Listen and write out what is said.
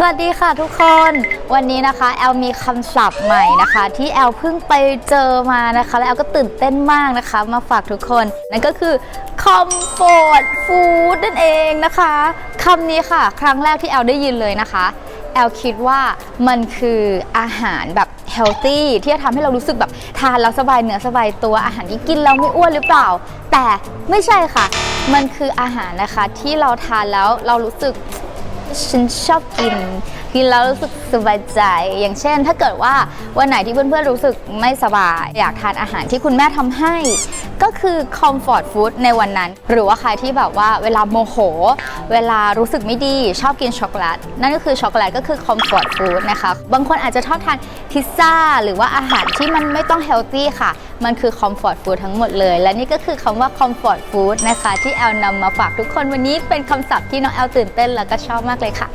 สวัสดีค่ะทุกคน วันนี้นะคะแอลมีคำศัพท์ใหม่นะคะ ที่แอลเพิ่งไปเจอมานะคะ แล้วแอลก็ตื่นเต้นมากนะคะ มาฝากทุกคน นั่นก็คือ comfort food นั่นเองนะคะคำนี้ค่ะ ครั้งแรกที่แอลได้ยินเลยนะคะแอลคิดว่ามันคืออาหารแบบเฮลตี้ที่จะทำให้เรารู้สึกแบบทานแล้วสบายเนื้อสบายตัวอาหารที่กินแล้วไม่อ้วนหรือเปล่า แต่ไม่ใช่ค่ะ มันคืออาหารนะคะที่เราทานแล้วเรารู้สึก ฉันชอบกิน กินแล้วรู้สึกสบายใจ อย่างเช่น ถ้าเกิดว่าวันไหนที่เพื่อนๆรู้สึกไม่สบาย อยากทานอาหารที่คุณแม่ทำให้ ก็คือ comfort food ในวันนั้น หรือว่าใครที่แบบว่าเวลาโมโห เวลารู้สึกไม่ดี ชอบกินช็อกโกแลตนั่นก็คือช็อกโกแลตก็คือ comfort food นะคะ บางคนอาจจะชอบทานพิซซ่า หรือว่าอาหารที่มันไม่ต้อง healthy ค่ะมันคือ comfort food ทั้งหมดเลย และนี่ก็คือคำว่า comfort food นะคะ ที่แอลนำมาฝากทุกคนวันนี้เป็นคำศัพท์ที่น้องแอลตื่นเต้นแล้วก็ชอบมากเลยค่ะ